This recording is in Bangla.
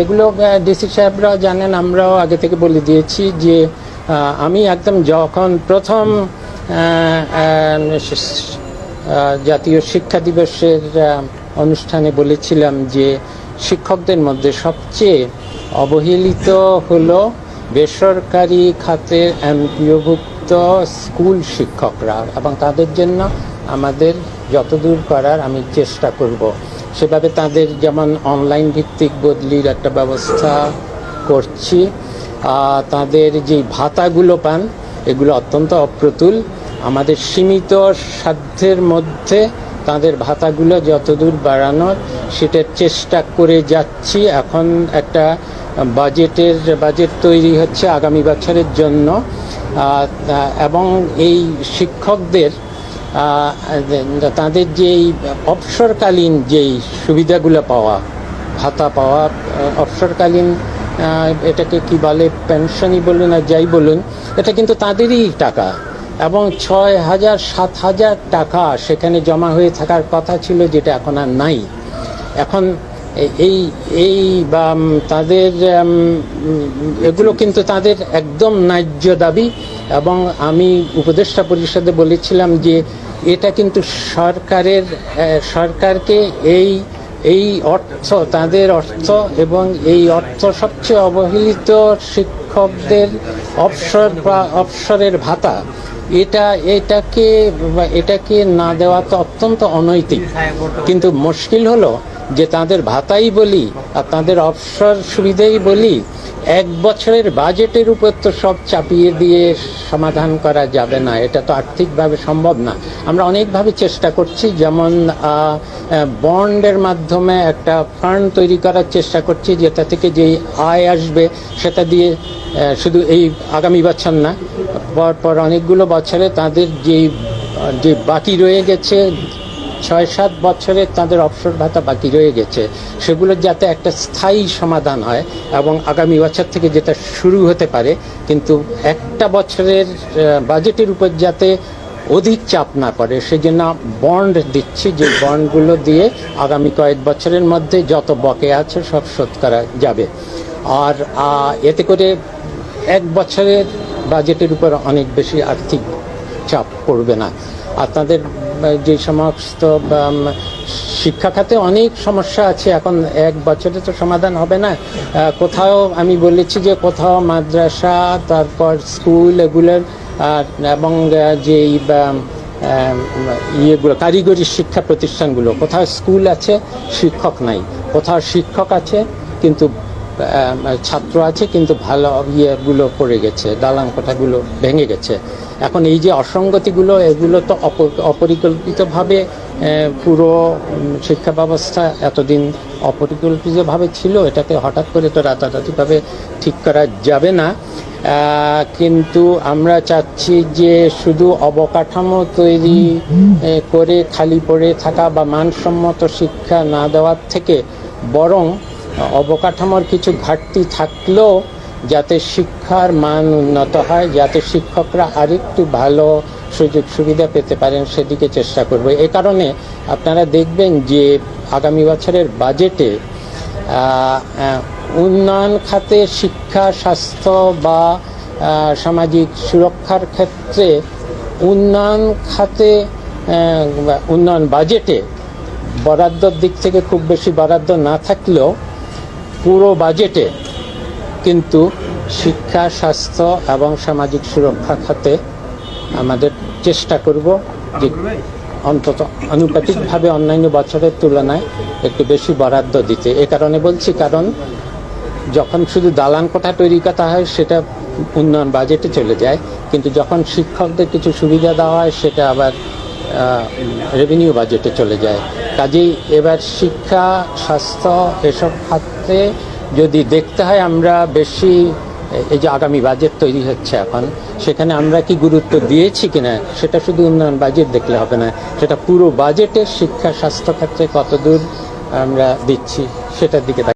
এগুলো ডিসি সাহেবরা জানেন, আমরাও আগে থেকে বলে দিয়েছি যে আমি একদম যখন প্রথম জাতীয় শিক্ষা দিবসের অনুষ্ঠানে বলেছিলাম যে, শিক্ষকদের মধ্যে সবচেয়ে অবহেলিত হলো বেসরকারি খাতের এমপিওভুক্ত স্কুল শিক্ষকরা এবং তাদের জন্য আমাদের যতদূর করার আমি চেষ্টা করব। সেভাবে তাদের যেমন অনলাইন ভিত্তিক বদলির একটা ব্যবস্থা করছি। তাদের যে ভাতাগুলো পান, এগুলো অত্যন্ত অপ্রতুল। আমাদের সীমিত সাধ্যের মধ্যে তাদের ভাতাগুলো যতদূর বাড়ানোর সেটার চেষ্টা করে যাচ্ছি। এখন একটা বাজেটের, বাজেট তৈরি হচ্ছে আগামী বছরের জন্য। এবং এই শিক্ষকদের তাদের যেই অবসরকালীন যেই সুবিধাগুলো পাওয়া, ভাতা পাওয়া অবসরকালীন এটাকে কি বলে পেনশনই বলুন আর যাই বলুন, এটা কিন্তু তাদেরই টাকা। এবং ছয় হাজার, সাত হাজার টাকা সেখানে জমা হয়ে থাকার কথা ছিল যেটা এখন আর নাই। এখন এই এই বা তাদের এগুলো কিন্তু তাদের একদম ন্যায্য দাবি এবং আমি উপদেষ্টা পরিষদে বলেছিলাম যে এটা কিন্তু সরকারের সরকারকে এই এই অর্থ, তাদের অর্থ এবং এই অর্থ সবচেয়ে অবহেলিত শিক্ষকদের অবসর বা অবসরের ভাতা, এটা, এটাকে এটাকে না দেওয়া তো অত্যন্ত অনৈতিক। কিন্তু মুশকিল হলো যে তাদের ভাতাই বলি আর তাদের অবসর সুবিধাই বলি, এক বছরের বাজেটের উপর তো সব চাপিয়ে দিয়ে সমাধান করা যাবে না। এটা তো আর্থিকভাবে সম্ভব না। আমরা অনেকভাবে চেষ্টা করছি। যেমন বন্ডের মাধ্যমে একটা ফান্ড তৈরি করার চেষ্টা করছি, যেটা থেকে যেই আয় আসবে সেটা দিয়ে শুধু এই আগামী বছর না পর পর অনেকগুলো বছরে তাদের যেই যে বাকি রয়ে গেছে ছয় সাত বছরে তাদের অবসর ভাতা বাকি রয়ে গেছে। সেগুলোর যাতে একটা স্থায়ী সমাধান হয় এবং আগামী বছর থেকে যেটা শুরু হতে পারে, কিন্তু একটা বছরের বাজেটের উপর যাতে অধিক চাপ না পড়ে, সেজন্য বন্ড দিচ্ছি যে বন্ডগুলো দিয়ে আগামী কয়েক বছরের মধ্যে যত বকে আছে সব শোধ করা যাবে। আর এতে করে এক বছরের বাজেটের উপর অনেক বেশি আর্থিক চাপ পড়বে না। আপনাদের যে সমস্ত শিক্ষা খাতে অনেক সমস্যা আছে, এখন এক বছরে তো সমাধান হবে না। কোথাও আমি বলেছি যে কোথাও মাদ্রাসা, তারপর স্কুল এগুলোর এবং যেই ইয়েগুলো, কারিগরি শিক্ষা প্রতিষ্ঠানগুলো, কোথাও স্কুল আছে, শিক্ষক নাই। কোথাও শিক্ষক আছে, কিন্তু ছাত্র আছে, কিন্তু ভালো ইয়েগুলো পড়ে গেছে, দালান কোঠাগুলো ভেঙে গেছে। এখন এই যে অসঙ্গতিগুলো, এগুলো তো অপ- অপরিকল্পিতভাবে পুরো শিক্ষা ব্যবস্থা এতদিন অপরিকল্পিতভাবে ছিল, এটাকে হঠাৎ করে তো রাতারাতিভাবে ঠিক করা যাবে না। কিন্তু আমরা চাচ্ছি যে শুধু অবকাঠামো তৈরি করে খালি পড়ে থাকা বা মানসম্মত শিক্ষা না দেওয়ার থেকে বরং অবকাঠামোর কিছু ঘাটতি থাকলেও যাতে শিক্ষার মান উন্নত হয়, যাতে শিক্ষকরা আরেকটু ভালো সুযোগ সুবিধা পেতে পারেন, সেদিকে চেষ্টা করব। এ কারণে আপনারা দেখবেন যে আগামী বছরের বাজেটে উন্নয়ন খাতে শিক্ষা, স্বাস্থ্য বা সামাজিক সুরক্ষার ক্ষেত্রে উন্নয়ন খাতে উন্নয়ন বাজেটে বরাদ্দর দিক থেকে খুব বেশি বরাদ্দ না থাকলেও পুরো বাজেটে কিন্তু শিক্ষা, স্বাস্থ্য এবং সামাজিক সুরক্ষা খাতে আমাদের চেষ্টা করব যে অন্তত আনুপাতিকভাবে অন্যান্য বছরের তুলনায় একটু বেশি বরাদ্দ দিতে। এ কারণে বলছি, কারণ যখন শুধু দালান কোঠা তৈরি করা হয়, সেটা উন্নয়ন বাজেটে চলে যায়। কিন্তু যখন শিক্ষকদের কিছু সুবিধা দেওয়া হয়, সেটা আবার রেভিনিউ বাজেটে চলে যায়। কাজেই এবার শিক্ষা, স্বাস্থ্য এসব খাতে যদি দেখতে হয় আমরা বেশি, এই যে আগামী বাজেট তৈরি হচ্ছে এখন, সেখানে আমরা কি গুরুত্ব দিয়েছি কিনা, সেটা শুধু উন্নয়ন বাজেট দেখলে হবে না, সেটা পুরো বাজেটের শিক্ষা, স্বাস্থ্য ক্ষেত্রে কতদূর আমরা দিচ্ছি, সেটার দিকে